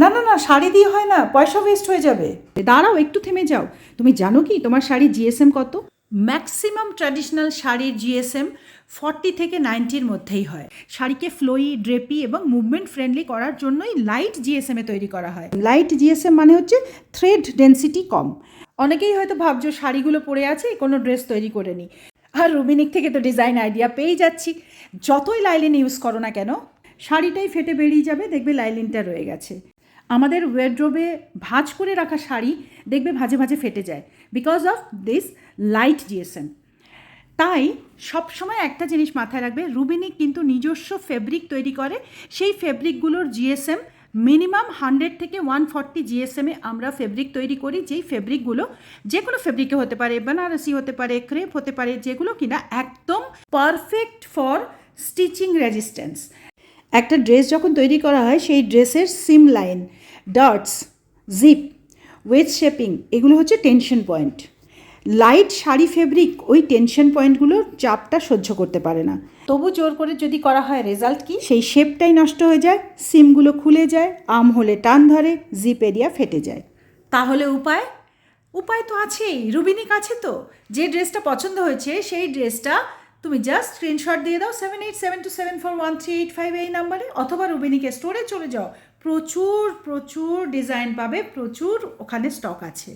না না না, শাড়ি দিয়ে হয় না, পয়সা ওয়েস্ট হয়ে যাবে। দাঁড়াও, একটু থেমে যাও। তুমি জানো কি, তোমার শাড়ি জিএসএম কত? ম্যাক্সিমাম ট্র্যাডিশনাল শাড়ির জিএসএম ফর্টি থেকে নাইনটির মধ্যেই হয়। শাড়িকে ফ্লোই ড্রেপি এবং মুভমেন্ট ফ্রেন্ডলি করার জন্যই লাইট জিএসএম এ তৈরি করা হয়। লাইট জিএসএম মানে হচ্ছে থ্রেড ডেন্সিটি কম। অনেকেই হয়তো ভাবছ, শাড়িগুলো পরে আছে, কোনো ড্রেস তৈরি করে নি। আর রুবিনিক থেকে তো ডিজাইন আইডিয়া পেয়েই যাচ্ছি। যতই লাইলিন ইউজ করো না কেন, শাড়িটাই ফেটে বেরিয়ে যাবে, দেখবে লাইলিনটা রয়ে গেছে। আমাদের ওয়েড্রোবে ভাঁজ করে রাখা শাড়ি দেখবে ভাজে ভাজে ফেটে যায়। Because of this light GSM তাই সবসময় একটা জিনিস মাথায় রাখবে রুবিনিক কিন্তু নিজস্ব ফেব্রিক তৈরি করে। সেই ফেব্রিকগুলোর জিএসএম মিনিমাম হান্ড্রেড থেকে ওয়ান ফর্টি জিএসএমে আমরা ফেব্রিক তৈরি করি, যেই ফেব্রিকগুলো যে কোনো ফেব্রিকে হতে পারে বেনারসি হতে পারে ক্রেপ হতে পারে, যেগুলো কিনা একদম পারফেক্ট ফর স্টিচিং রেজিস্ট্যান্স একটা ড্রেস যখন তৈরি করা হয়, সেই ড্রেসের seam line dots zip waist shaping এগুলো হচ্ছে tension point light sari fabric ওই টেনশন পয়েন্টগুলোর চাপটা সহ্য করতে পারে না। তবু জোর করে যদি করা হয় রেজাল্ট কি? সেই শেপটাই নষ্ট হয়ে যায় সিমগুলো খুলে যায়, আম হলে টান ধরে জিপ এরিয়া ফেটে যায়। তাহলে উপায়? উপায় তো আছেই, রুবিনিক আছে তো। যে ড্রেসটা পছন্দ হয়েছে, সেই ড্রেসটা তুমি জাস্ট স্ক্রিনশট দিয়ে দাও seven eight seven two seven four one three eight five এই নাম্বারে অথবা রুবিনিকে স্টোরে চলে যাও। প্রচুর প্রচুর ডিজাইন পাবে, প্রচুর ওখানে স্টক আছে।